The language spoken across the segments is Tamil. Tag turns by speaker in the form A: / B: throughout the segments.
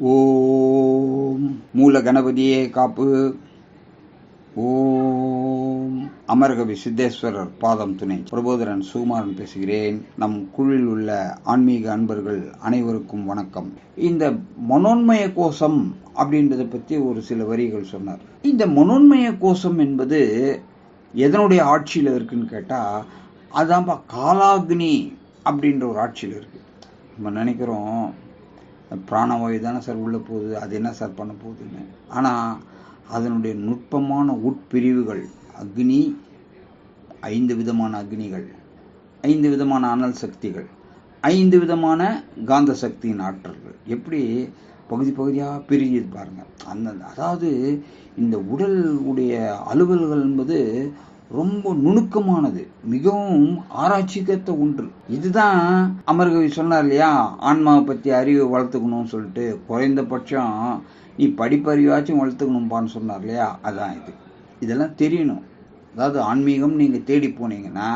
A: ஓம் மூல கணபதியே காப்பு. ஓம் அமர்கவி சித்தேஸ்வரர் பாதம் துணை. பிரபோதரன் சுகுமாரன் பேசுகிறேன். நம் குழுவில் உள்ள ஆன்மீக அன்பர்கள் அனைவருக்கும் வணக்கம். இந்த மனோன்மய கோஷம் அப்படின்றத பற்றி ஒரு சில வரிகள் சொன்னார். இந்த மனோன்மய கோஷம் என்பது எதனுடைய ஆட்சியில் இருக்குன்னு கேட்டால் அதான்ப்பா காலாக்னி அப்படின்ற ஒரு ஆட்சியில் இருக்குது நம்ம நினைக்கிறோம் பிராணவாயு தானே சார் உள்ளே போகுது. அது என்ன சார் பண்ண போகுதுன்னு? ஆனால் அதனுடைய நுட்பமான உட்பிரிவுகள் அக்னி ஐந்து விதமான அக்னிகள் ஐந்து விதமான அனல் சக்திகள் ஐந்து விதமான காந்த சக்தியின் ஆற்றல்கள். எப்படி? பகுதி பகுதியாக பிரியுது பாருங்கள் அந்த அதாவது இந்த உடல் உடைய அலுவல்கள் என்பது ரொம்ப நுணுக்கமானது மிகவும் ஆராய்ச்சிக்கத்த ஒன்று. இதுதான் அமர்கவி சொன்னார் இல்லையா? ஆன்மாவை பற்றி அறிவை வளர்த்துக்கணும்னு சொல்லிட்டு குறைந்தபட்சம் நீ படிப்பறிவாச்சும் வளர்த்துக்கணும்பான்னு சொன்னார் இல்லையா? அதான் இது. இதெல்லாம் தெரியணும். அதாவது ஆன்மீகம் நீங்கள் தேடி போனீங்கன்னா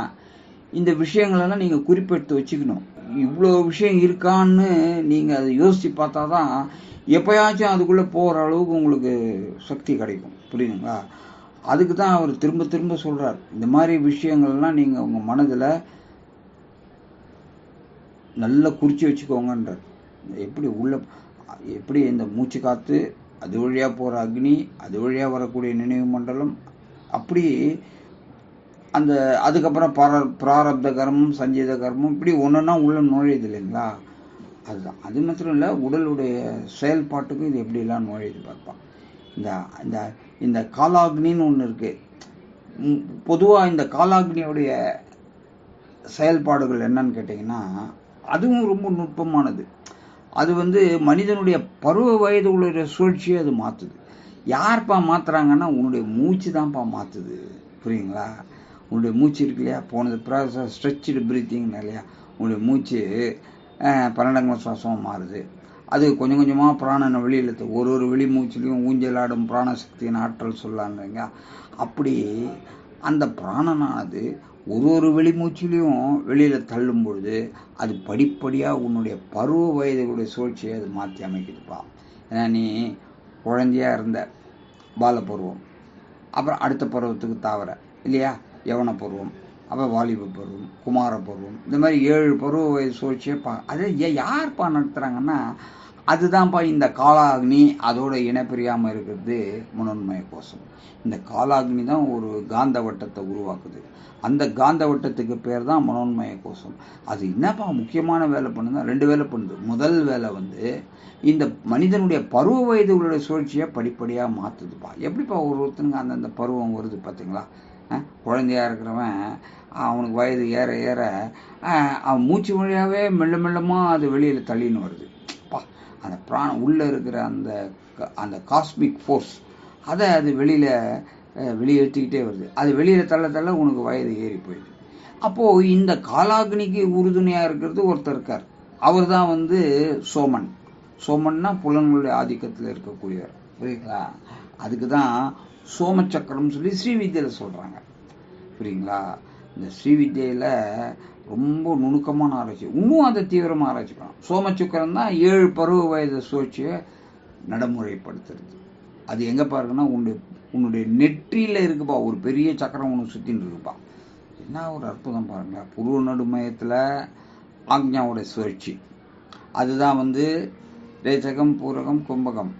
A: இந்த விஷயங்களெல்லாம் நீங்கள் குறிப்பெடுத்து வச்சுக்கணும். இவ்வளோ விஷயம் இருக்கான்னு நீங்கள் அதை யோசித்து பார்த்தா தான் எப்போயாச்சும் அதுக்குள்ளே போகிற அளவுக்கு உங்களுக்கு சக்தி கிடைக்கும். புரியுதுங்களா? அதுக்கு தான் அவர் திரும்ப திரும்ப சொல்கிறார் இந்த மாதிரி விஷயங்கள்லாம் நீங்கள் உங்கள் மனதில் நல்லா குறித்து வச்சுக்கோங்கன்றார். எப்படி உள்ள எப்படி இந்த மூச்சு காற்று அது வழியாக போகிற அக்னி அது வழியாக வரக்கூடிய நினைவு மண்டலம் அப்படி அந்த அதுக்கப்புறம் பர பிராரப்த கர்மம் சஞ்சீத கர்மம் இப்படி ஒன்றுன்னா உள்ள நுழையுது இல்லைங்களா? அதுதான். அது மாத்திரம் இல்லை உடலுடைய செயல்பாட்டுக்கும் இது எப்படிலாம் நுழையுது பார்ப்பான் இந்த இந்த இந்த காலாக்னின்னு ஒன்று இருக்குது பொதுவாக இந்த காலாக்னியோடைய செயல்பாடுகள் என்னன்னு கேட்டிங்கன்னா அதுவும் ரொம்ப நுட்பமானது. அது வந்து மனிதனுடைய பருவ வயது உள்ள சூழ்ச்சியை அது மாற்றுது யார்ப்பா மாற்றுறாங்கன்னா உன்னுடைய மூச்சு தான்ப்பா மாற்றுது புரியுங்களா? உன்னுடைய மூச்சு இருக்கு இல்லையா? போனது ப்ராசஸ் ஸ்ட்ரெச்சு ப்ரீத்திங் இல்லையா? உன்னுடைய மூச்சு பன்னெண்டாம் சுவாசமாக மாறுது. அது கொஞ்சம் கொஞ்சமாக பிராணனை வெளியில் ஒரு ஒரு வெளி மூச்சிலையும் ஊஞ்சலாடும் பிராணசக்தியின் ஆற்றல் சொல்லாங்க அப்படி அந்த பிராணனானது ஒரு ஒரு வெளிமூச்சிலையும் வெளியில் தள்ளும் பொழுது அது படிப்படியாக உன்னுடைய பருவ வயதுகளுடைய சூழ்ச்சியை அது மாற்றி அமைக்குதுப்பா. ஏன்னா நீ குழந்தையாக இருந்த பாலப்பருவம் அப்புறம் அடுத்த பருவத்துக்கு தாவர இல்லையா? யவன பருவம் அப்போ வாலிப பருவம் குமார பருவம் இந்த மாதிரி ஏழு பருவ வயது சூழ்ச்சியை பா அதை யார்ப்பா நடத்துகிறாங்கன்னா அதுதான்ப்பா இந்த காலாக்னி அதோட இணைப்பிரியாமல் இருக்கிறது முனோன்மய கோஷம். இந்த காலாக்னி தான் ஒரு காந்த வட்டத்தை உருவாக்குது. அந்த காந்த வட்டத்துக்கு பேர் தான் மனோன்மய கோஷம். அது என்னப்பா முக்கியமான வேலை பண்ணுதுன்னா ரெண்டு வேலை பண்ணுது. முதல் வேலை வந்து இந்த மனிதனுடைய பருவ வயதுகளுடைய சூழ்ச்சியை படிப்படியாக மாற்றுதுப்பா எப்படிப்பா ஒரு ஒருத்தனுங்க அந்தந்த பருவம் வருது பார்த்தீங்களா குழந்தையாக இருக்கிறவன் அவனுக்கு வயது ஏற ஏற அவன் மூச்சு வழியாகவே மெல்ல மெல்லமாக அது வெளியில் தள்ளின்னு வருது. பா அந்த பிராணம் உள்ளே இருக்கிற அந்த அந்த காஸ்மிக் ஃபோர்ஸ் அதை அது வெளியில் வெளியேற்றிக்கிட்டே வருது. அது வெளியில் தள்ள தள்ள உனக்கு வயது ஏறி போயிடுது. அப்போது இந்த காலாக்னிக்கு உறுதுணையாக இருக்கிறது ஒருத்தர் இருக்கார். அவர் தான் வந்து சோமன். சோமன்னா புலன்களுடைய ஆதிக்கத்தில் இருக்கக்கூடியவர். புரியுங்களா அதுக்கு தான் சோமச்சக்கரம் சொல்லி ஸ்ரீவித்யில் சொல்கிறாங்க புரியுங்களா? இந்த ஸ்ரீவித்யில் ரொம்ப நுணுக்கமான ஆராய்ச்சி. இன்னும் அதை தீவிரமாக ஆராய்ச்சி பண்ணலாம் சோமச்சுக்கரம் தான் ஏழு பருவ வயது சுழற்சியை நடைமுறைப்படுத்துறது. அது எங்கே பாருங்கன்னா உன்னுடைய உன்னுடைய நெற்றியில் இருக்குப்பா. ஒரு பெரிய சக்கரம் ஒன்று சுற்றின்னு இருக்குப்பா. என்ன ஒரு அற்புதம் பாருங்களேன் புருவ நடுமயத்தில் ஆக்ஞாவோட சுழற்சி. அதுதான் வந்து ரேச்சகம் பூரகம் கும்பகம்.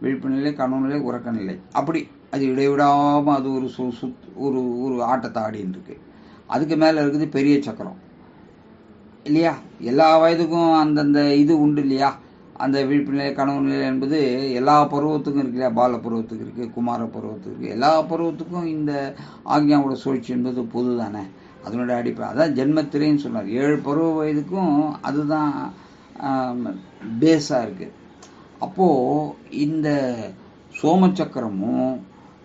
A: விழிப்பு நிலை கனவு நிலை உறக்க நிலை. அப்படி அது இடைவிடாமல் அது ஒரு சு சுத் ஒரு ஒரு ஆட்டத்தை ஆடின்னு இருக்கு அதுக்கு மேலே இருக்குது பெரிய சக்கரம். இல்லையா? எல்லா வயதுக்கும் அந்தந்த இது உண்டு இல்லையா? அந்த விழிப்பு நிலை கனவு நிலை என்பது எல்லா பருவத்துக்கும் இருக்கு இல்லையா? பால பருவத்துக்கு இருக்குது குமார பருவத்துக்கு இருக்குது எல்லா பருவத்துக்கும் இந்த ஆக்ஞாவோட சூழ்ச்சி என்பது பொது தானே அதனுடைய அடிப்படை. அதான் ஜென்மத்திரைன்னு சொன்னார். ஏழு பருவ வயதுக்கும் அதுதான் பேஸாக இருக்குது அப்போது இந்த சோமச்சக்கரமும்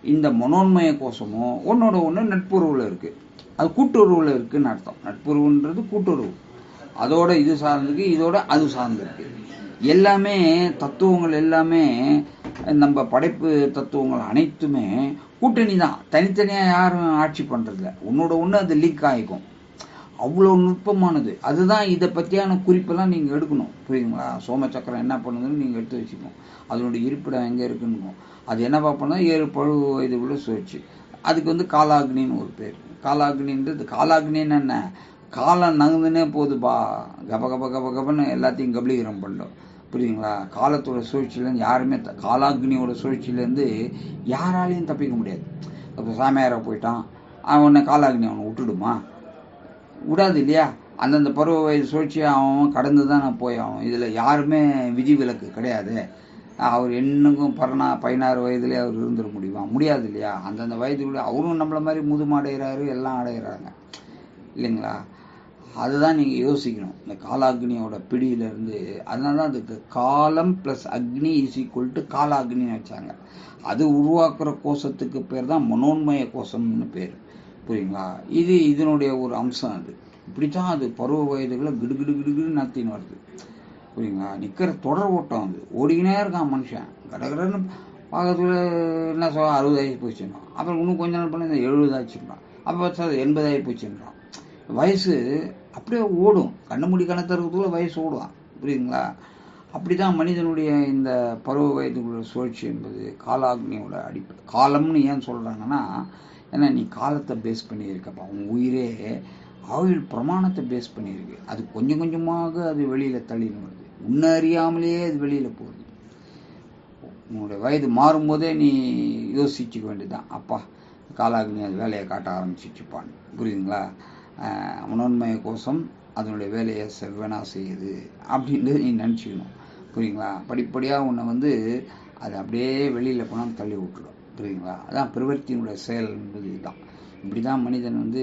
A: இந்த மனோன்மய கோஷமும் ஒன்றோட ஒன்று நட்புறவில் இருக்குது அது கூட்டுறவில் இருக்குதுன்னு அர்த்தம். நட்புறவுன்றது கூட்டுறவு. அதோட இது சார்ந்திருக்கு இதோட அது சார்ந்திருக்கு. எல்லாமே தத்துவங்கள் எல்லாமே நம்ம படைப்பு தத்துவங்கள் அனைத்துமே கூட்டணி தான் தனித்தனியாக யாரும் ஆட்சி பண்ணுறதில்ல உன்னோட ஒன்று அது லீக் ஆகிக்கும். அவ்வளோ நுட்பமானது. அதுதான் இதை பற்றியான குறிப்பெல்லாம் நீங்கள் எடுக்கணும். புரியுங்களா சோம சக்கரம் என்ன பண்ணுதுன்னு நீங்கள் எடுத்து வச்சுக்கணும். அதனுடைய இருப்பிடம் எங்கே இருக்குன்னு அது என்ன பார்ப்போம்னா ஏழு பழு வயது உள்ள சுழற்சி. அதுக்கு வந்து காலாக்னின்னு ஒரு பேர். காலாக்னின்றது காலாக்னின்னு என்ன? காலம் நகுந்துனே போகுதுப்பா கப கப கப கபன்னு எல்லாத்தையும் கபலீகரம் பண்ணோம். புரியுதுங்களா? காலத்தோட சுழற்சியிலேருந்து யாருமே த- காலாக்னியோட சுழற்சியிலேருந்து யாராலையும் தப்பிக்க முடியாது. இப்போ சாமியாரை போயிட்டான். அவன் உன்னை காலாக்னி அவனை விட்டுடுமா? விடாது இல்லையா? அந்தந்த பருவ வயது சுழற்சியை அவன் கடந்து தான் நான் போய் ஆகணும். இதில் யாருமே விதி விலக்கு கிடையாது. அவர் என்னக்கும் பரணா பதினாறு வயதுலேயே அவர் இருந்துட முடியுமா? முடியாது இல்லையா? அந்தந்த வயதுக்குள்ளே அவரும் நம்மளை மாதிரி முதுமை அடைகிறாரு எல்லாம் அடைகிறாங்க இல்லைங்களா? அதுதான் நீங்கள் யோசிக்கணும். இந்த காலாக்னியோட பிடியிலேருந்து அதனால தான் அதுக்கு காலம் plus Agni is equal to காலாக்னின்னு வச்சாங்க. அது உருவாக்குற கோஷத்துக்கு பேர் தான் மனோன்மய கோஷம்னு பேர். புரியுங்களா? இது இதனுடைய ஒரு அம்சம் அது. இப்படி தான் அது பருவ வயதுகளை கிடு கிடு கிடுகிடு நத்தின்னு வருது. புரியுங்களா? நிற்கிற தொடர் ஓட்டம் அது. ஓடிக்கினே இருக்கான் மனுஷன். கடகடன்னு பார்க்கறதுல என்ன சொல்ல அறுபது ஆகி போச்சுன்றான் அப்புறம் இன்னும் கொஞ்ச நாள் பண்ணி எழுபது ஆச்சுன்றான். அப்போ பார்த்தா எண்பது ஆகி போச்சுன்றான். வயசு அப்படியே ஓடும். கண்ணு மூடி கணத்திறதுக்குள்ள வயசு ஓடுவான். புரியுதுங்களா? அப்படி தான் மனிதனுடைய இந்த பருவ வயதுக்குள்ள சுழற்சி என்பது காலாக்னியோட அடிப்படை காலம்னு ஏன் சொல்கிறாங்கன்னா ஏன்னா நீ காலத்தை பேஸ் பண்ணியிருக்கப்பா. உன் உயிரே ஆயுள் பிரமாணத்தை பேஸ் பண்ணியிருக்கு. அது கொஞ்சம் கொஞ்சமாக அது வெளியில் தள்ளின்னு வருது. உன்னை அறியாமலேயே அது வெளியில் போகுது. உன்னுடைய வயது மாறும்போதே நீ யோசிச்சுக்க வேண்டியதுதான். அப்பா காலாக்னி அது வேலையை காட்ட ஆரம்பிச்சிச்சுப்பான்னு. புரியுதுங்களா? ஆஹ் மனோன்மய கோஷம் அதனுடைய வேலையை செவ்வனா செய்யுது அப்படின்றது நீ நினச்சிக்கணும். புரியுங்களா படிப்படியாக உன்னை வந்து அது அப்படியே வெளியில் போனால் தள்ளி விட்டுடும் புரியுங்களா அதான் பிரவர்த்தியினுடைய செயல் என்பது இதுதான். இப்படி தான் மனிதன் வந்து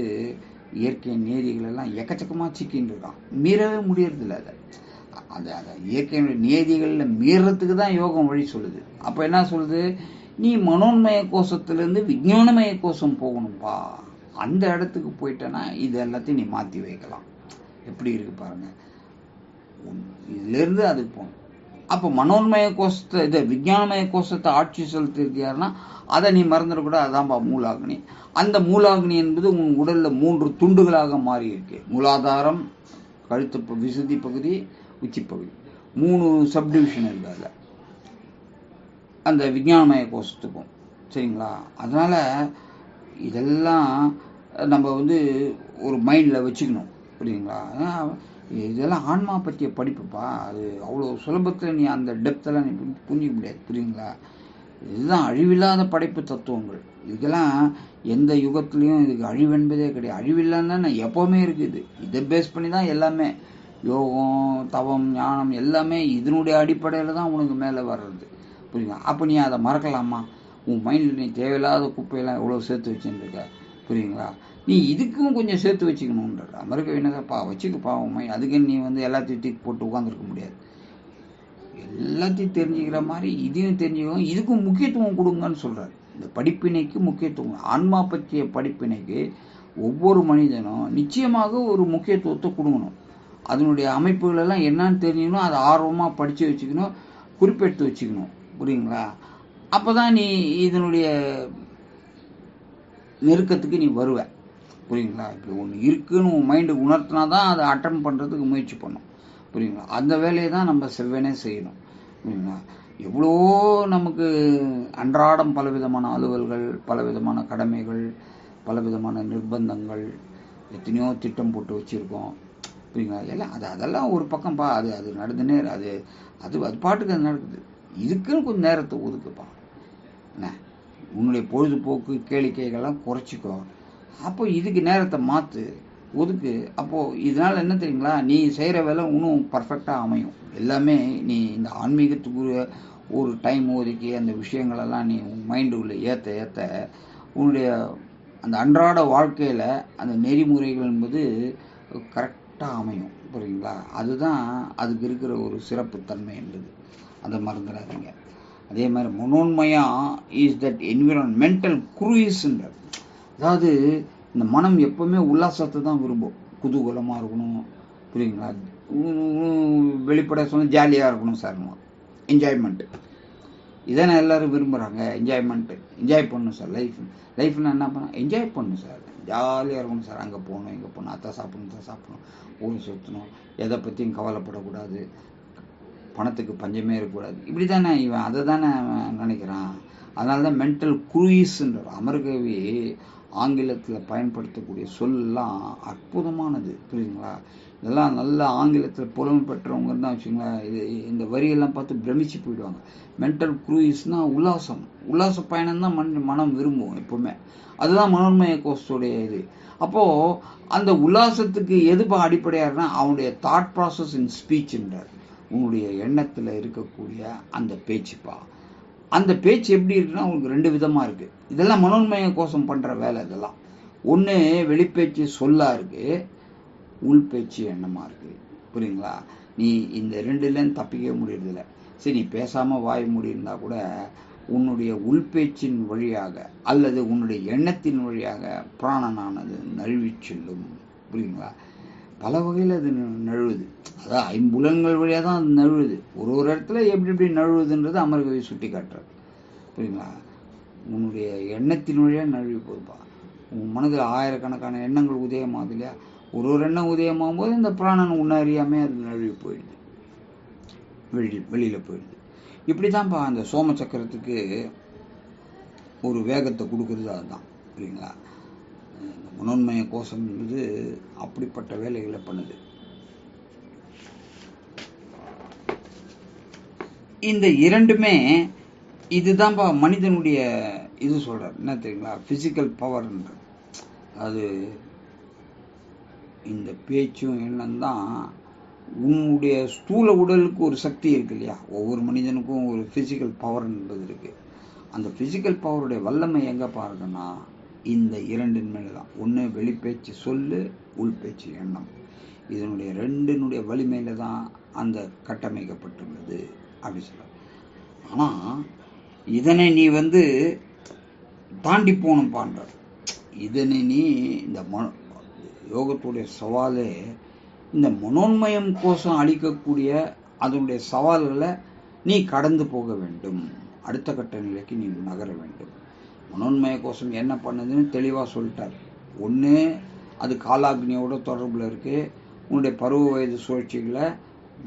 A: இயற்கை நியதிகள் எல்லாம் எக்கச்சக்கமாக சிக்கின்னு இருக்கான். மீறவே முடியறதில்ல அதை. அந்த அந்த இயற்கையினுடைய நியதிகளில் மீறத்துக்கு தான் யோகம் வழி சொல்லுது. அப்போ என்ன சொல்லுது? நீ மனோன்மய கோஷத்துலேருந்து விஞ்ஞானமய கோஷம் போகணும்ப்பா அந்த இடத்துக்கு போயிட்டேன்னா இது எல்லாத்தையும் நீ மாற்றி வைக்கலாம். எப்படி இருக்கு பாருங்கள் உன் இதுலேருந்து அதுக்கு போகணும். அப்போ மனோன்மய கோஷத்தை இது விஞ்ஞானமய கோஷத்தை ஆட்சி செலுத்தியிருக்கியாருன்னா அதை நீ மறந்துடக்கூடாது அதான்ப்பா மூலாகினி. அந்த மூலாகினி என்பது உன் உடலில் மூன்று துண்டுகளாக மாறி இருக்கு மூலாதாரம் கழுத்து விசுதி பகுதி உச்சி பகுதி. மூணு சப்டிவிஷன் இருக்கு அதில். அந்த விஞ்ஞானமய கோஷத்துக்கும் சரிங்களா? அதனால் இதெல்லாம் நம்ம வந்து ஒரு மைண்டில் வச்சுக்கணும். புரியுங்களா அதான் இதெல்லாம் ஆன்மா பற்றிய படிப்புப்பா. அது அவ்வளோ சுலபத்தில் நீ அந்த டெப்த்தெல்லாம் நீ புரிஞ்சிக்க முடியாது புரியுங்களா இதுதான் அழிவில்லாத படைப்பு தத்துவங்கள். இதுக்கெல்லாம் எந்த யுகத்துலேயும் இதுக்கு அழிவு என்பதே கிடையாது. அழிவில்லான்னு எப்போவுமே இருக்குது இதை. பேஸ் பண்ணி தான் எல்லாமே யோகம் தவம் ஞானம் எல்லாமே இதனுடைய அடிப்படையில் தான் உனக்கு மேலே வர்றது. புரியுங்களா அப்போ நீ அதை மறக்கலாமா? உன் மைண்டில் நீ தேவையில்லாத குப்பையெல்லாம் எவ்வளோ சேர்த்து வச்சுருக்க புரியுங்களா நீ இதுக்கும் கொஞ்சம் சேர்த்து வச்சுக்கணுன்ற அமெரிக்க வேணாதப்பா வச்சுக்கப்பா பாவமே. அதுக்கு நீ வந்து எல்லாத்தையும் தூக்கி போட்டு உட்காந்துருக்க முடியாது. எல்லாத்தையும் தெரிஞ்சுக்கிற மாதிரி இதையும் தெரிஞ்சுக்கணும். இதுக்கும் முக்கியத்துவம் கொடுங்கன்னு சொல்கிறார் இந்த படிப்பினைக்கு முக்கியத்துவம். ஆன்மா பற்றிய படிப்பினைக்கு ஒவ்வொரு மனிதனும் நிச்சயமாக ஒரு முக்கியத்துவத்தை கொடுக்கணும். அதனுடைய அமைப்புகளெல்லாம் என்னன்னு தெரிஞ்சுக்கணும். அதை ஆர்வமாக படித்து வச்சுக்கணும். குறிப்பெடுத்து வச்சுக்கணும். புரியுங்களா அப்போ தான் நீ இதனுடைய நெருக்கத்துக்கு நீ வருவ. புரியுங்களா இப்போ ஒன்று இருக்குன்னு உன் உணர்த்தினா தான் அதை அட்டன் பண்ணுறதுக்கு முயற்சி பண்ணும். புரியுங்களா அந்த வேலையை தான் நம்ம செவ்வனே செய்யணும். புரியுங்களா எவ்வளோ நமக்கு அன்றாடம் பலவிதமான அலுவல்கள் பலவிதமான கடமைகள் பலவிதமான நிர்பந்தங்கள் எத்தனையோ திட்டம் போட்டு வச்சுருக்கோம். புரியுங்களா எல்லாம் அது அதெல்லாம் ஒரு பக்கம்ப்பா அது அது நடந்துனே அது அது அது பாட்டுக்கு அது நடக்குது. இதுக்குன்னு கொஞ்சம் நேரத்தை ஒதுக்குப்பா. என்ன? உன்னுடைய பொழுதுபோக்கு கேளிக்கைகள்லாம் குறைச்சிக்கோ. அப்போ இதுக்கு நேரத்தை மாற்று ஒதுக்கு. அப்போது இதனால் என்ன தெரியுங்களா? நீ செய்கிற வேலை இன்னும் பர்ஃபெக்டாக அமையும். எல்லாமே நீ இந்த ஆன்மீகத்துக்குரிய ஒரு டைம் ஒதுக்கி அந்த விஷயங்களெல்லாம் நீ உன் மைண்டுக்குள்ளே ஏற்ற ஏற்ற உன்னுடைய அந்த அன்றாட வாழ்க்கையில் அந்த நெறிமுறைகள் என்பது கரெக்டாக அமையும். புரியுங்களா அதுதான் அதுக்கு இருக்கிற ஒரு சிறப்புத்தன்மை என்பது. அதை மறந்துடாதீங்க. அதே மாதிரி மனோன்மயம் இஸ் தட் என்விரான்மெண்டல் குரூயிஸ்ன்ற அதாவது இந்த மனம் எப்பவுமே உல்லாசத்தை தான் விரும்பும். குதூகலமாக இருக்கணும் புரியுங்களா வெளிப்பட சொன்னால் ஜாலியாக இருக்கணும் சார் என்ஜாய்மெண்ட்டு இதானே எல்லாரும் விரும்புகிறாங்க என்ஜாய்மெண்ட்டு என்ஜாய் பண்ணணும் சார் லைஃப் லைஃப்னால் என்ன பண்ண என்ஜாய் பண்ணணும் சார் ஜாலியாக இருக்கணும் சார் அங்கே போகணும் இங்கே போகணும். அத்தை சாப்பிடணும் தான் சாப்பிடணும். ஊர் சுற்றணும் எதை பற்றியும் கவலைப்படக்கூடாது. பணத்துக்கு பஞ்சமே இருக்கக்கூடாது. இப்படி தானே இவன்? அதை தானே அவன் நினைக்கிறான். அதனால தான் மென்டல் குரூயிஸ்ன்ற அமர்கவி ஆங்கிலத்தில் பயன்படுத்தக்கூடிய சொல்லாம் அற்புதமானது புரியுதுங்களா? இதெல்லாம் நல்ல ஆங்கிலத்தில் புலமை பெற்றவங்க தான் வச்சுங்களேன் இது இந்த வரியெல்லாம் பார்த்து பிரமிச்சு போயிடுவாங்க. மென்டல் குரூயிஸ்னால் உல்லாசம். உல்லாச பயணம் தான் மண் மனம் விரும்பும் எப்போவுமே. அதுதான் மனோன்மய கோஷத்துடைய இது. அப்போது அந்த உல்லாசத்துக்கு எதுப்பா அடிப்படையாருன்னா அவனுடைய தாட் ப்ராசஸ் இன் ஸ்பீச்ன்றார் உன்னுடைய எண்ணத்தில் இருக்கக்கூடிய அந்த பேச்சுப்பா. அந்த பேச்சு எப்படி இருக்குன்னா உங்களுக்கு ரெண்டு விதமாக இருக்குது இதெல்லாம் மனோன்மய கோஷம் பண்ணுற வேலை இதெல்லாம். ஒன்று வெளிப்பேச்சு சொல்லாக இருக்குது உள்பேச்சு எண்ணமாக இருக்குது புரியுங்களா? நீ இந்த ரெண்டுலேருந்து தப்பிக்க முடியறதில்ல. சரி நீ பேசாமல் வாய் முடியிருந்தா கூட உன்னுடைய உள்பேச்சின் வழியாக அல்லது உன்னுடைய எண்ணத்தின் வழியாக பிராணனானது நழுவி செல்லும். புரியுங்களா? பல வகையில் அது ந- நழுவுது. அதான் ஐம்புலன்கள் வழியாக தான் அது நழுவுது. ஒரு ஒரு இடத்துல எப்படி எப்படி நழுவுதுன்றது அமர்கவி சுட்டி காட்டுறார் புரியுங்களா உன்னுடைய எண்ணத்தின் வழியாக நழுவி போதுப்பா. உன் மனதில் ஆயிரக்கணக்கான எண்ணங்கள் உதயமாகுது இல்லையா? ஒரு ஒரு எண்ணம் உதயமாகும் போது இந்த பிராணன் உன்னை அறியாமே அது நழுவி போயிடுது. வெளியில் வெளியில் போயிடுது. இப்படி தான்ப்பா அந்த சோம சக்கரத்துக்கு ஒரு வேகத்தை கொடுக்குறது அதுதான். புரியுங்களா மனோன்மய கோஷம் என்பது அப்படிப்பட்ட வேலைகளை பண்ணுது. இந்த இரண்டுமே இதுதான்ப்பா மனிதனுடைய இது சொல்கிறார் என்ன தெரியுங்களா? ஃபிசிக்கல் பவர்ன்ற அது இந்த பேச்சும் எண்ணம் தான் உன்னுடைய ஸ்தூல உடலுக்கு ஒரு சக்தி இருக்கு இல்லையா? ஒவ்வொரு மனிதனுக்கும் ஒரு ஃபிசிக்கல் பவர் என்பது இருக்குது அந்த ஃபிசிக்கல் பவருடைய வல்லமை எங்கே பாருங்கன்னா இந்த இரண்டின் மேலே தான் ஒன்று வெளிப்பேச்சு சொல்லு உள்பேச்சு எண்ணம். இதனுடைய ரெண்டினுடைய வலிமையில தான் அந்த கட்டமைக்கப்பட்டுள்ளது அப்படி சொல்ல ஆனால் இதனை நீ வந்து தாண்டி போகணும் போகணும்பான்ற. இதனை நீ இந்த ம யோகத்துடைய சவாலே இந்த மனோன்மயம் கோஷம் அளிக்கக்கூடிய அதனுடைய சவால்களை நீ கடந்து போக வேண்டும். அடுத்த கட்ட நிலைக்கு நீ நகர வேண்டும். மனோன்மய கோஷம் என்ன பண்ணுதுன்னு தெளிவாக சொல்லிட்டார். ஒன்று அது காலாக்னியோட தொடர்பில் இருக்குது உன்னுடைய பருவ வயது சுழற்சிகளை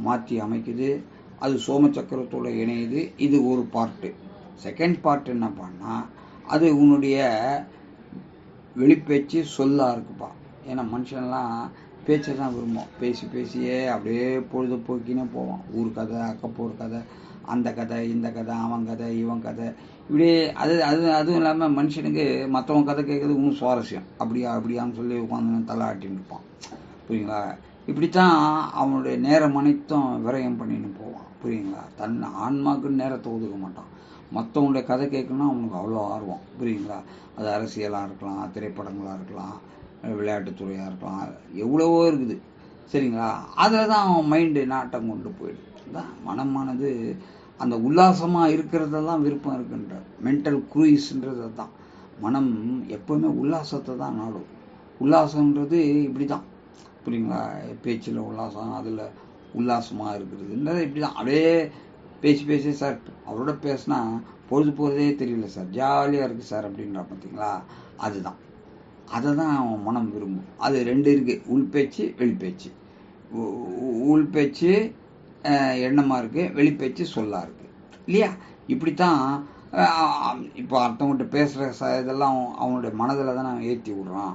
A: மாற்றி அமைக்குது. அது சோமச்சக்கரத்தோடு இணையுது. இது ஒரு பார்ட்டு செகண்ட் பார்ட் என்ன பண்ணால் அது உன்னுடைய வெளிப்பேச்சு சொல்லாக இருக்குப்பா. ஏன்னா மனுஷன்லாம் பேச்சை தான் விரும்பும். பேசி பேசியே அப்படியே பொழுதுபோக்கினே போவான். ஊர் கதை அக்கப்போர் கதை அந்த கதை இந்த கதை அவன் கதை இவன் கதை. இப்படி அது அது அதுவும் இல்லாமல் மனுஷனுக்கு மற்றவன் கதை கேட்குறது இன்னும் சுவாரஸ்யம். அப்படியா அப்படியான்னு சொல்லி உட்காந்து தலை ஆட்டின்னு இருப்பான். புரியுங்களா? இப்படித்தான் அவனுடைய நேரம் அனைத்தும் விரயம் பண்ணின்னு போவான். புரியுங்களா? தன் ஆன்மாக்குன்னு நேரத்தை ஒதுக்க மாட்டான். மற்றவங்களுடைய கதை கேட்கணும்னா அவனுக்கு அவ்வளோ ஆர்வம். புரியுங்களா? அது அரசியலாக இருக்கலாம் திரைப்படங்களாக இருக்கலாம் விளையாட்டுத்துறையாக இருக்கலாம் எவ்வளவோ இருக்குது. சரிங்களா? அதில் தான் அவன் மைண்டு நாட்டம் கொண்டு போயிடுது. தான் மனமானது அந்த உல்லாசமாக இருக்கிறதெல்லாம் விருப்பம் இருக்குன்ற மென்டல் குரூயிஸ்ன்றது தான் மனம் எப்போவுமே உல்லாசத்தை தான் நாடும். உல்லாசன்றது இப்படி தான் புரியுங்களா? பேச்சில் உல்லாசம் அதில் உல்லாசமாக இருக்கிறதுன்றது இப்படி தான் அப்படியே பேசி பேசி சார் அவரோட பேசினா பொழுது போகிறதே தெரியல சார். ஜாலியாக இருக்குது சார் அப்படின்றா பார்த்தீங்களா அதுதான். அதை தான் அவன் மனம் விரும்பும். அது ரெண்டு இருக்குது உள்பேச்சு வெளிப்பேச்சு வெளி பேச்சு. உள்பேச்சு பேச்சு எண்ணமாக இருக்குது வெளிப்பேச்சு சொல்லாக இருக்குது இல்லையா? இப்படித்தான் இப்போ அடுத்தவங்கள்ட்ட பேசுகிற ச இதெல்லாம் அவனுடைய மனதில் தான் அவன் ஏற்றி விட்றான்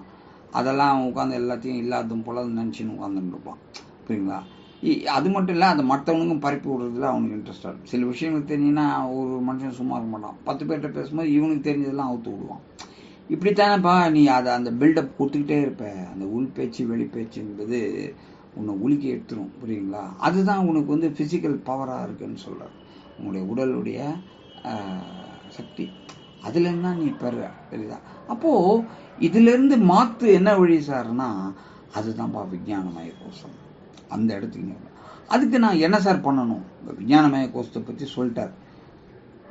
A: அதெல்லாம் அவன் உட்காந்து எல்லாத்தையும் இல்லாததும் போல நினச்சின்னு உட்காந்துட்டு இருப்பான் புரியுங்களா இ- அது மட்டும் இல்லை அதை மற்றவனுக்கும் பரப்பி விடுறதுல அவனுக்கு இன்ட்ரெஸ்டாக இருக்கும் சில விஷயங்கள் தெரிஞ்சுன்னா ஒரு மனுஷன் சும்மா இருக்க மாட்டான். பத்து பேர்கிட்ட பேசும்போது இவனுக்கு தெரிஞ்சதெல்லாம் அவுத்து விடுவான். இப்படித்தானேப்பா நீ அதை அந்த பில்டப் கொடுத்துக்கிட்டே இருப்ப. அந்த உள்பேச்சு வெளிப்பேச்சு என்பது உன்னை உலுக்கி எடுத்துரும் புரியுங்களா? அதுதான் உனக்கு வந்து ஃபிசிக்கல் பவராக இருக்குன்னு சொல்கிறார் உன்னுடைய உடலுடைய சக்தி. அதுலேருந்து தான் நீ பெற தெரியுதா அப்போது இதுலேருந்து மாற்று என்ன வழி சார்னா அதுதான்ப்பா விஞ்ஞானமய கோஷம். அந்த இடத்துக்கு அதுக்கு நான் என்ன சார் பண்ணணும்? இந்த விஞ்ஞானமய கோஷத்தை பற்றி சொல்லிட்டார்.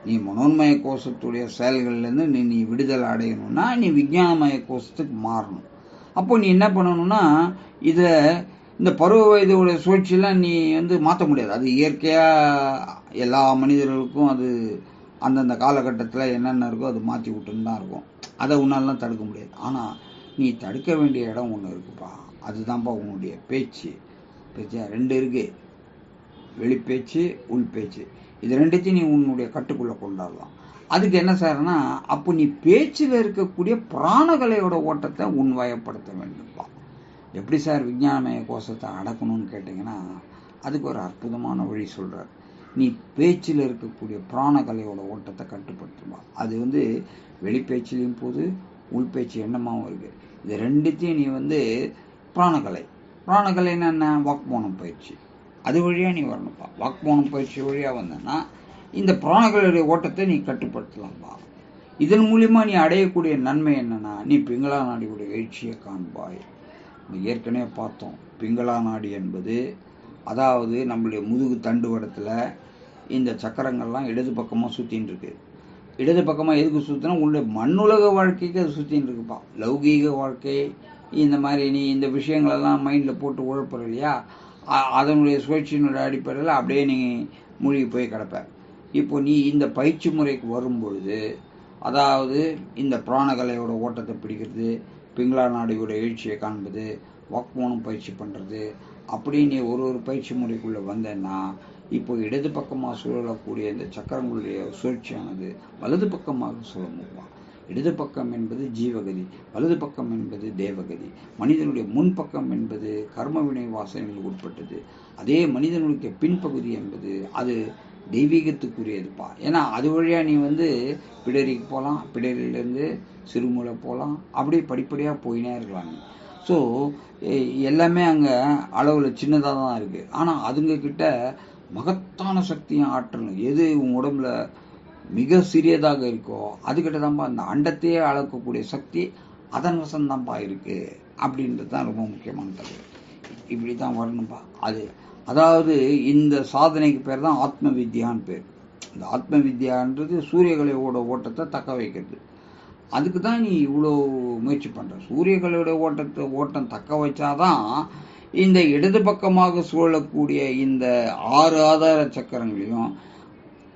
A: நீ மனோன்மய கோஷத்துடைய செயல்கள்லேருந்து நீ நீ விடுதலை அடையணும்னா நீ விஞ்ஞானமய கோஷத்துக்கு மாறணும். அப்போ நீ என்ன பண்ணணும்னா இதை இந்த பருவ வயதுடைய சுழற்சியெல்லாம் நீ வந்து மாற்ற முடியாது. அது இயற்கையாக எல்லா மனிதர்களுக்கும் அது அந்தந்த காலகட்டத்தில் என்னென்ன இருக்கோ அது மாற்றி விட்டுன்னு தான் இருக்கும். அதை உன்னாலலாம் தடுக்க முடியாது. ஆனால் நீ தடுக்க வேண்டிய இடம் ஒன்று இருக்குப்பா. அதுதான்ப்பா உன்னுடைய பேச்சு. பேச்சா? ரெண்டு இருக்கு. வெளிப்பேச்சு உள் பேச்சு இது ரெண்டுத்தையும் நீ உன்னுடைய கட்டுக்குள்ளே கொண்டாடலாம். அதுக்கு என்ன சார்னா அப்போ நீ பேச்சில் இருக்கக்கூடிய பிராணகலையோட ஓட்டத்தை உன் வயப்படுத்த வேண்டும்ப்பா எப்படி சார் விஞ்ஞானமய கோஷத்தை அடக்கணும்னு கேட்டிங்கன்னா அதுக்கு ஒரு அற்புதமான வழி சொல்கிறார் நீ பேச்சில் இருக்கக்கூடிய பிராணகலையோட ஓட்டத்தை கட்டுப்படுத்துமா? அது வந்து வெளிப்பேச்சிலையும் போது உள்பேச்சு எண்ணமாகவும் இருக்குது இது ரெண்டுத்தையும் நீ வந்து பிராணகலை பிராணகலைன்னா என்ன வாக்மோனம் பயிற்சி. அது வழியாக நீ வரணும்ப்பா. வாக்மோனம் பயிற்சி வழியாக வந்தேன்னா இந்த பிராணகளுடைய ஓட்டத்தை நீ கட்டுப்படுத்தலாம்ப்பா இதன் மூலியமா நீ அடையக்கூடிய நன்மை என்னென்னா நீ பிங்களா நாடியுடைய எழுச்சியை காண்பாய். ஏற்கனவே பார்த்தோம். பிங்களா நாடி என்பது அதாவது நம்மளுடைய முதுகு தண்டுவடத்தில் இந்த சக்கரங்கள்லாம் இடது பக்கமாக சுற்றின்னு இருக்கு. இடது பக்கமாக எதுக்கு சுற்றினா உன்னுடைய மண்ணுலக வாழ்க்கைக்கு அது சுற்றின்னு இருக்குப்பா. லௌகீக வாழ்க்கை இந்த மாதிரி நீ இந்த விஷயங்களெல்லாம் மைண்டில் போட்டு உழப்புற இல்லையா? அதனுடைய சுழற்சியினுடைய அடிப்படையில் அப்படியே நீ மூழ்கி போய் கிடப்ப. இப்போ நீ இந்த பயிற்சி முறைக்கு வரும்பொழுது அதாவது இந்த பிராணகலையோட ஓட்டத்தை பிடிக்கிறது பிங்களா நாடியோட எழுச்சியை காண்பது வாக்மோனம் பயிற்சி பண்ணுறது அப்படி நீ ஒரு ஒரு பயிற்சி முறைக்குள்ளே வந்தேன்னா இப்போ இடது பக்கமாக சுழலக்கூடிய இந்த சக்கரங்களுடைய சுழற்சியானது வலது பக்கமாக சுழமுவான் இடது பக்கம் என்பது ஜீவகதி வலது பக்கம் என்பது தேவகதி. மனிதனுடைய முன்பக்கம் என்பது கர்மவினை வாசனைகளுக்கு உட்பட்டது. அதே மனிதனுடைய பின்பகுதி என்பது அது தெய்வீகத்துக்குரியதுப்பா ஏன்னா அது வழியாக நீ வந்து பிடரிக்கு போகலாம் பிடரியிலேருந்து சிறுமூலை போகலாம் அப்படியே படிப்படியாக போயினே இருக்கலாம் நீ. ஸோ எல்லாமே அங்கே அளவில் சின்னதாக தான் இருக்குது ஆனால் அதுங்கக்கிட்ட மகத்தான சக்தியும் ஆற்றலும் எது உன் உடம்புல மிக சிறியதாக இருக்கோ அதுக்கிட்ட தான்ப்பா அந்த அண்டத்தையே அளக்கக்கூடிய சக்தி அதன் வசம்தான்ப்பா இருக்குது அப்படின்றது தான் ரொம்ப முக்கியமான தகவல். இப்படி தான் வரணும்ப்பா அது அதாவது இந்த சாதனைக்கு பேர் தான் ஆத்ம வித்யான்னு பேர். இந்த ஆத்ம வித்யான்றது சூரியகலையோட ஓட்டத்தை தக்க வைக்கிறது. அதுக்கு தான் நீ இவ்வளோ முயற்சி பண்ணுற சூரியகலையோட ஓட்டத்தை ஓட்டம் தக்க வச்சாதான் இந்த இடது பக்கமாக சுழலக்கூடிய இந்த ஆறு ஆதார சக்கரங்களையும்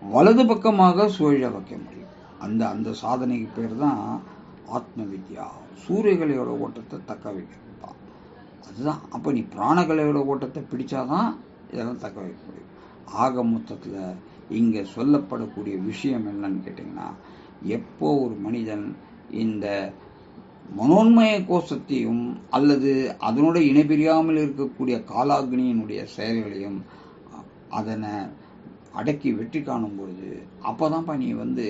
A: வலது பக்கமாக சுழல வைக்க முடியும். அந்த அந்த சாதனைக்கு பேர் தான் ஆத்ம வித்யா சூரியகலையோட ஓட்டத்தை தக்க வைக்கிறது தான் அதுதான். அப்போ நீ பிராணகலையோட ஓட்டத்தை பிடிச்சாதான் இதெல்லாம் தக்க வைக்க முடியும் ஆக மொத்தத்தில் இங்கே சொல்லப்படக்கூடிய விஷயம் என்னன்னு கேட்டிங்கன்னா எப்போ ஒரு மனிதன் இந்த மனோன்மய கோஷத்தையும் அல்லது அதனோட இணைபிரியாமல் இருக்கக்கூடிய காலாக்னியினுடைய செயல்களையும் அதனை அடக்கி வெற்றி காணும் பொழுது அப்போதான்ப்பா நீ வந்து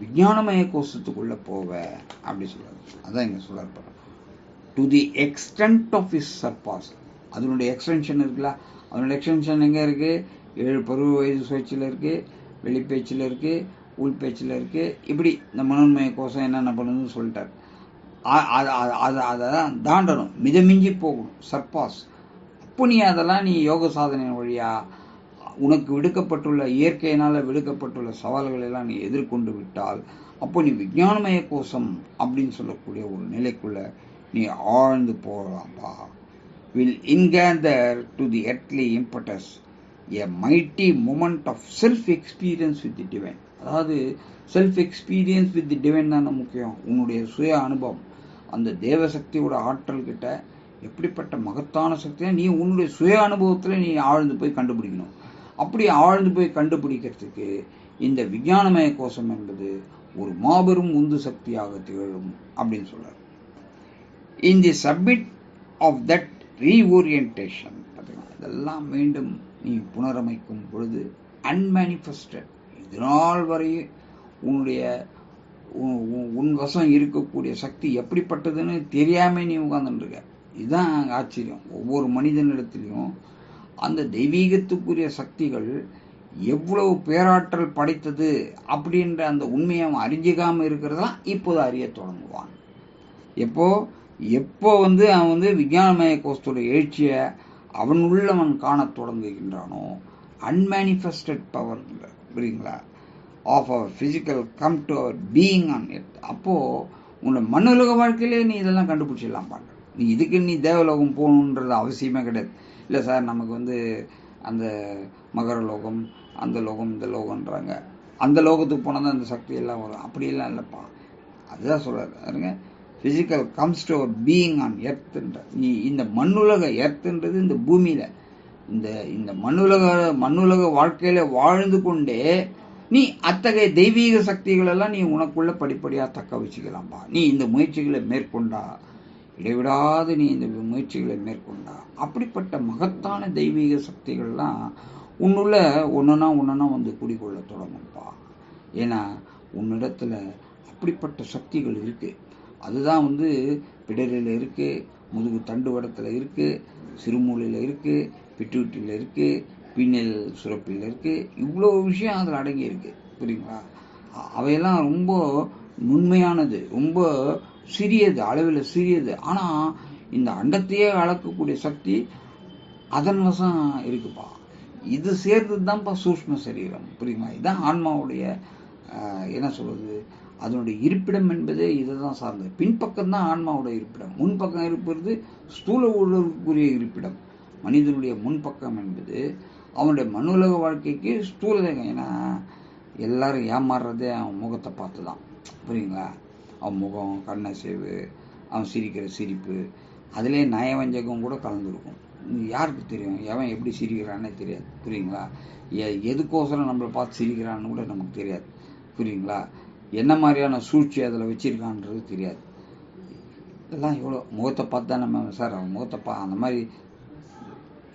A: விஞ்ஞானமய கோஷத்துக்குள்ளே போவ அப்படி சொல்றாரு அதான் இங்கே சொல்லப்படுற to the extent of is surpass அதனுடைய எக்ஸ்டென்ஷன் இருக்குல்ல? அதனுடைய எக்ஸ்டென்ஷன் எங்கே இருக்குது ஏழு பருவ வயது சுழற்சியில் இருக்குது வெளிப்பேச்சில் இருக்குது உள்பேச்சில் இருக்குது இப்படி இந்த மனோன்மய கோஷம் என்னென்ன பண்ணுதுன்னு சொல்லிட்டார். அதை அது அதை அதெல்லாம் தாண்டணும். மிதமிஞ்சி போகணும். சர்பாஸ். அப்போ நீ அதெல்லாம் நீ யோக சாதனை வழியாக உனக்கு விடுக்கப்பட்டுள்ள இயற்கையினால் விடுக்கப்பட்டுள்ள சவால்களை எல்லாம் நீ எதிர்கொண்டு விட்டால் அப்போ நீ விஞ்ஞானமய கோஷம் அப்படின்னு சொல்லக்கூடிய ஒரு நிலைக்குள்ள நீ ஆழ்ந்து போகலாம்ப்பா will ingather to the earthly impetus a mighty moment of self experience with the divine அதாவது self experience with the divine தானே முக்கியம். உன்னுடைய சுய அனுபவம் அந்த தேவசக்தியோட ஆற்றல் கிட்ட எப்படிப்பட்ட மகத்தான சக்தியை நீ உன்னுடைய சுய அனுபவத்தில் நீ ஆழ்ந்து போய் கண்டுபிடிக்கணும். அப்படி ஆழ்ந்து போய் கண்டுபிடிக்கிறதுக்கு இந்த விஞ்ஞானமய கோஷம் என்பது ஒரு மாபெரும் உந்து சக்தியாக திகழும் அப்படின்னு சொல்கிறார் in the submit of that reorientation அதெல்லாம் இதெல்லாம் மீண்டும் நீ புனரமைக்கும் பொழுது அன்மேனிஃபெஸ்டட் இது நாள் வரை உன்னுடைய உன் உன் வசம் இருக்கக்கூடிய சக்தி எப்படிப்பட்டதுன்னு தெரியாமல் நீ உட்கார்ந்துருக்க இதுதான் ஆச்சரியம். ஒவ்வொரு மனிதனிடத்திலையும் அந்த தெய்வீகத்துக்குரிய சக்திகள் எவ்வளவு பேராற்றல் படைத்தது அப்படின்ற அந்த உண்மையை அவன் அறிஞ்சிக்காமல் இருக்கிறதா இப்போது அறிய தொடங்குவான். எப்போது எப்போ வந்து அவன் வந்து விஞ்ஞானமய கோஷத்தோட எழுச்சியை அவன் உள்ளவன் காணத் தொடங்குகின்றானோ அன்மேனிஃபெஸ்டட் பவர் புரியுங்களா of our physical come to our being on earth அப்போது உன்னோட மண்ணுலக வாழ்க்கையிலே நீ இதெல்லாம் கண்டுபிடிச்சிடலாம் பாருங்க நீ இதுக்கு நீ தேவலோகம் போகணுன்றது அவசியமே கிடையாது. இல்லை சார் நமக்கு வந்து அந்த மகர லோகம் அந்த லோகம் இந்த லோகம்ன்றாங்க. அந்த லோகத்துக்கு போனால் தான் அந்த சக்தி எல்லாம் வரும். அப்படியெல்லாம் இல்லைப்பா. அதுதான் சொல்கிறாரு பாருங்க. Physical comes to our being on எர்த்துன்ற நீ இந்த மண்ணுலக எர்த்துன்றது இந்த பூமியில். இந்த இந்த மண்ணுலக மண்ணுலக வாழ்க்கையில் வாழ்ந்து கொண்டே நீ அத்தகைய தெய்வீக சக்திகளெல்லாம் நீ உனக்குள்ள படிப்படியாக தக்க வச்சுக்கலாம்ப்பா நீ இந்த முயற்சிகளை மேற்கொண்டா இடைவிடாது நீ இந்த முயற்சிகளை மேற்கொண்டா. அப்படிப்பட்ட மகத்தான தெய்வீக சக்திகள்லாம் உன்னுள்ள ஒன்றுனா ஒன்றுனா வந்து குடிக்கொள்ள தொடங்கும்ப்பா ஏன்னா உன்னிடத்துல அப்படிப்பட்ட சக்திகள் இருக்குது அதுதான் வந்து பிடரில் இருக்குது முதுகு தண்டு வடத்தில் இருக்குது சிறுமூலையில் இருக்குது பிட்டுவிட்டியில் இருக்குது பின்னல் சுரப்பில் இருக்குது இவ்வளோ விஷயம் அதில் அடங்கி இருக்குது புரியுங்களா? அவையெல்லாம் ரொம்ப நுண்மையானது ரொம்ப சிறியது அளவில் சிறியது. ஆனால் இந்த அண்டத்தையே அளக்கக்கூடிய சக்தி அதன் வசம் இருக்குப்பா. இது சேர்ந்தது தான்ப்பா சூஷ்ம சரீரம் புரியுமா? இதுதான் ஆன்மாவுடைய என்ன சொல்கிறது அதனுடைய இருப்பிடம் என்பதே இதை தான் சார்ந்தது. பின்பக்கம் தான் ஆன்மாவுடைய இருப்பிடம். முன்பக்கம் இருப்பது ஸ்தூல உடலுக்குரிய இருப்பிடம். மனிதனுடைய முன்பக்கம் என்பது அவனுடைய மனுலக வாழ்க்கைக்கு ஸ்தூல தேகம் ஏன்னா எல்லாரும் ஏமாறுறதே அவன் முகத்தை பார்த்து தான் புரியுங்களா? அவன் முகம் கண்ணசைவு அவன் சிரிக்கிற சிரிப்பு அதிலே நயவஞ்சகம் கூட கலந்துருக்கும். யாருக்கு தெரியும்? எவன் எப்படி சிரிக்கிறான்னே தெரியாது. புரியுங்களா? எ எதுக்கோசரம் நம்மளை பார்த்து சிரிக்கிறான்னு கூட நமக்கு தெரியாது. புரியுங்களா? என்ன மாதிரியான சூழ்ச்சி அதில் வச்சிருக்கான்றது தெரியாது. இதெல்லாம் எவ்வளோ முகத்தை பார்த்து தான் நம்ம சார் அவன் முகத்தை பா அந்த மாதிரி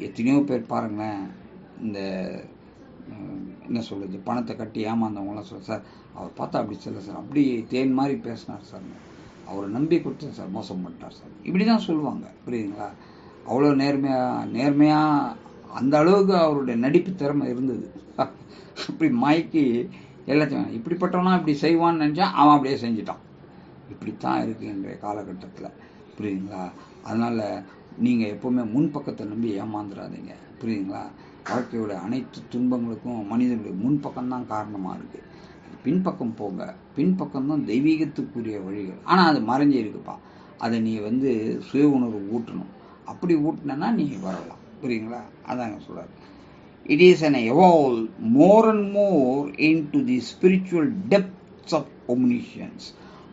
A: எத்தனையோ பேர் பாருங்களேன் இந்த என்ன சொல்கிறது பணத்தை கட்டி ஏமாந்தவங்களாம் சொல்ல சார் அவர் பார்த்தா அப்படி சொல்ல சார் அப்படி தேன் மாதிரி பேசினார் சார். அவரை நம்பி கொடுத்தேன் சார் மோசம் பண்ணிட்டார் சார். இப்படி தான் சொல்லுவாங்க புரியுதுங்களா? அவ்வளோ நேர்மையாக நேர்மையாக அந்த அளவுக்கு அவருடைய நடிப்பு திறமை இருந்தது. அப்படி மயக்கி எல்லாத்தையும் இப்படிப்பட்டவனா இப்படி செய்வான்னு நினச்சா அவன் அப்படியே செஞ்சுட்டான். இப்படித்தான் இருக்குது இன்றைய காலகட்டத்தில். புரியுதுங்களா? அதனால் நீங்கள் எப்போவுமே முன்பக்கத்தை நம்பி ஏமாந்துடாதீங்க புரியுதுங்களா? வாழ்க்கையோட அனைத்து துன்பங்களுக்கும் மனிதனுடைய முன்பக்கம்தான் காரணமாக இருக்குது பின்பக்கம் போங்க. பின்பக்கம் தான் தெய்வீகத்துக்குரிய வழிகள். ஆனால் அது மறைஞ்சு இருக்குப்பா. அதை நீ வந்து சுய உணர்வு ஊட்டணும். அப்படி ஊட்டினா நீ வரலாம். புரியுங்களா அதாங்க சொல்கிறார் it is an evolve more and more into the spiritual depths of omniscience.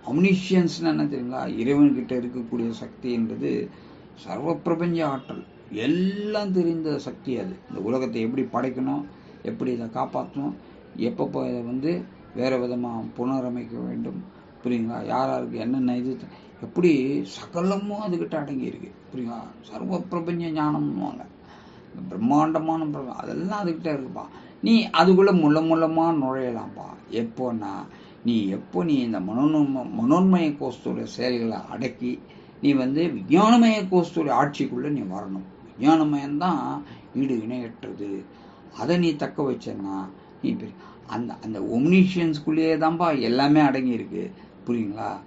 A: Omniscience என்ன தெரியுங்களா? இறைவன்கிட்ட இருக்கக்கூடிய சக்தி என்றது சர்வ பிரபஞ்ச ஆற்றல். எல்லாம் தெரிந்த சக்தி அது. இந்த உலகத்தை எப்படி படைக்கணும்? எப்படி இதை காப்பாற்றணும்? எப்பப்போ இதை வந்து வேறு விதமாக புனரமைக்க வேண்டும்? புரியுங்களா? யார் யாருக்கு என்னென்ன இது எப்படி சகலமும் அதுக்கிட்ட அடங்கியிருக்கு. புரியுங்களா? சர்வ பிரபஞ்ச ஞானம்னுவாங்க. பிரம்மாண்டமான பிரபஞ்சம் அதெல்லாம் அதுக்கிட்ட இருக்குப்பா. நீ அதுக்குள்ளே முள்ள முள்ளமாக நுழையலாம்ப்பா. எப்போன்னா நீ எப்போ நீ இந்த மனோன்ம மனோன்மய கோஷத்தோட செயல்களை அடக்கி நீ வந்து விஞ்ஞானமய கோஷத்தோட ஆட்சிக்குள்ளே நீ வரணும். விஞ்ஞானமயம்தான் ஈடு இணையற்றது. அதை நீ தக்க வச்சேன்னா நீ அந்த அந்த ஒம்னிஷியன்ஸ்குள்ளேயே தான்ப்பா எல்லாமே அடங்கியிருக்கு. புரியுங்களா?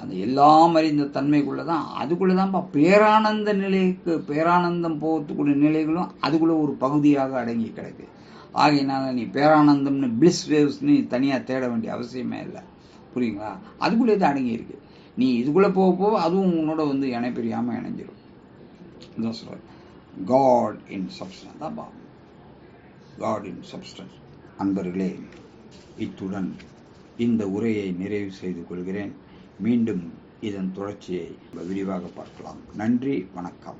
A: அந்த எல்லாம் அறிந்த தன்மைக்குள்ளே தான் அதுக்குள்ளே தான்ப்பா பேரானந்த நிலைக்கு பேரானந்தம் போகிறதுக்குள்ள நிலைகளும் அதுக்குள்ளே ஒரு பகுதியாக அடங்கி கிடக்கு. ஆகையினால நீ பேரானந்தம்னு பிளிஸ் வேவ்ஸ்னு தனியாக தேட வேண்டிய அவசியமே இல்லை. புரியுங்களா? அதுக்குள்ளே தான் அடங்கி இருக்கு. நீ இதுக்குள்ளே போக போக அதுவும் உன்னோட வந்து இணைப்பிரியாமல் இணைஞ்சிரும். இதான் சொல்கிறேன் காட் இன் சப்ஸ்டன்ஸ் தான்ப்பா காட் இன் சப்ஸ்டன்ஸ் அன்பர்களே இத்துடன் இந்த உரையை நிறைவு செய்து கொள்கிறேன். மீண்டும் இதன் தொடர்ச்சியை விரிவாக பார்க்கலாம். நன்றி வணக்கம்.